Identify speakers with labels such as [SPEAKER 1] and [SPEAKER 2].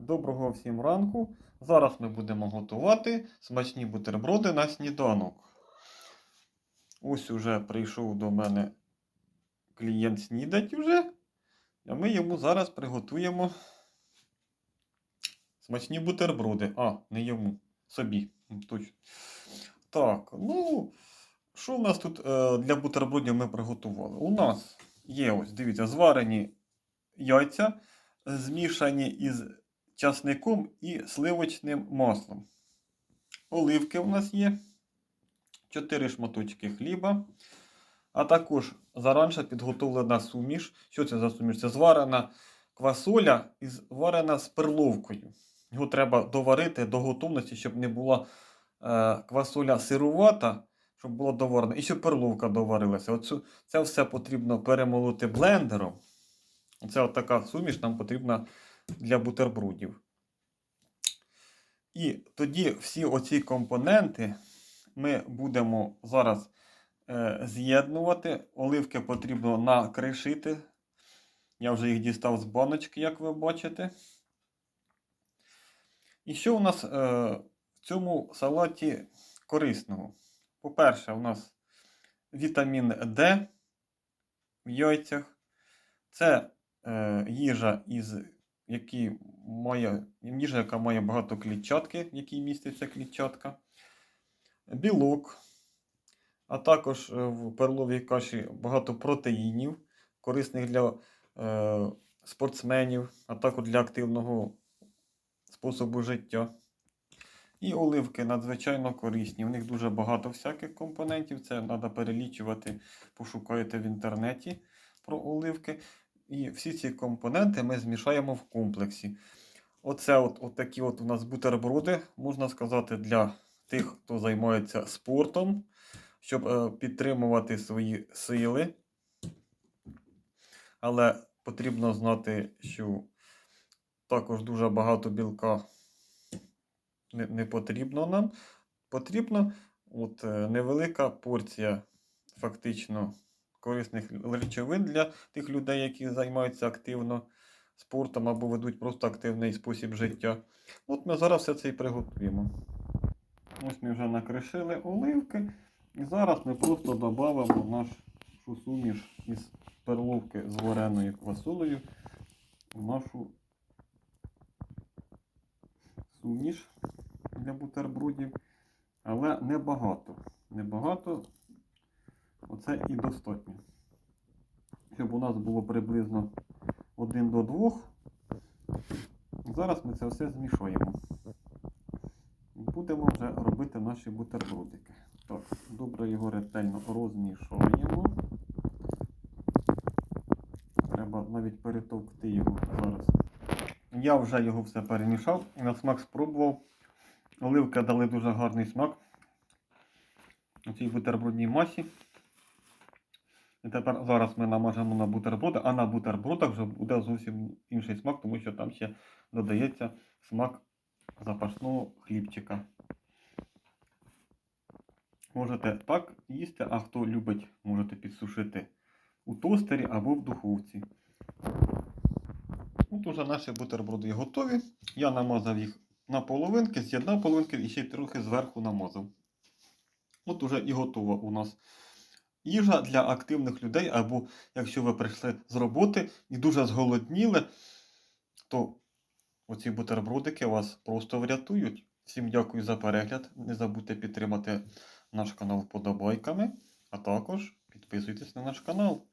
[SPEAKER 1] Доброго всім ранку. Зараз ми будемо готувати смачні бутерброди на сніданок. Ось уже прийшов до мене клієнт снідать уже. А ми йому зараз приготуємо смачні бутерброди. А, не йому, собі. Точно. Так, ну, що в нас тут е, для бутербродів ми приготували? У нас є ось, дивіться, зварені яйця, змішані із часником і сливочним маслом. Оливки у нас є. 4 шматочки хліба. А також заранше підготовлена суміш. Що це за суміш? Це зварена квасоля і зварена з перловкою. Його треба доварити до готовності, щоб не була е, квасоля сирувата, щоб була доварена. І щоб перловка доварилася. Оцю, це все потрібно перемолоти блендером. От така суміш нам потрібна для бутербродів. І тоді всі оці компоненти ми будемо зараз е, з'єднувати. Оливки потрібно накришити. Я вже їх дістав з баночки, як ви бачите. І що у нас е, в цьому салаті корисного? По-перше, у нас вітамін Д в яйцях. Це е, їжа, із які має, їжа, яка має багато клітчатки, в якій міститься клітчатка, білок, а також е, в перловій каші багато протеїнів, корисних для е, спортсменів, а також для активного способу життя. І оливки надзвичайно корисні. В них дуже багато всяких компонентів. Це треба перелічувати, пошукаєте в інтернеті про оливки. І всі ці компоненти ми змішаємо в комплексі. Оце от, от такі от у нас бутерброди, можна сказати, для тих, хто займається спортом, щоб е, підтримувати свої сили. Але потрібно знати, що також дуже багато білка не, не потрібно нам. Потрібно от, е, невелика порція фактично корисних речовин для тих людей, які займаються активно спортом або ведуть просто активний спосіб життя. От ми зараз все це і приготуємо. Ось ми вже накришили оливки. І зараз ми просто додамо нашу суміш із перловки з вареною квасолею в нашу суміш для бутербродів. Але небагато. Небагато. Оце і достатньо. Щоб у нас було приблизно 1 до 2. Зараз ми це все змішуємо. Будемо вже робити наші бутербродики. Так, добре його ретельно розмішуємо. Треба навіть перетовкти його зараз. Я вже його все перемішав і на смак спробував. Оливки дали дуже гарний смак у цій бутербродній масі. І тепер зараз ми намажемо на бутерброди, а на бутербродах вже буде зовсім інший смак, тому що там ще додається смак запашного хлібчика. Можете так їсти, а хто любить, можете підсушити у тостері або в духовці. От уже наші бутерброди готові. Я намазав їх на половинки, з'єднав половинки і ще трохи зверху намазав. От уже і готова у нас їжа для активних людей, або якщо ви прийшли з роботи і дуже зголодніли, то оці бутербродики вас просто врятують. Всім дякую за перегляд. Не забудьте підтримати наш канал вподобайками, а також підписуйтесь на наш канал.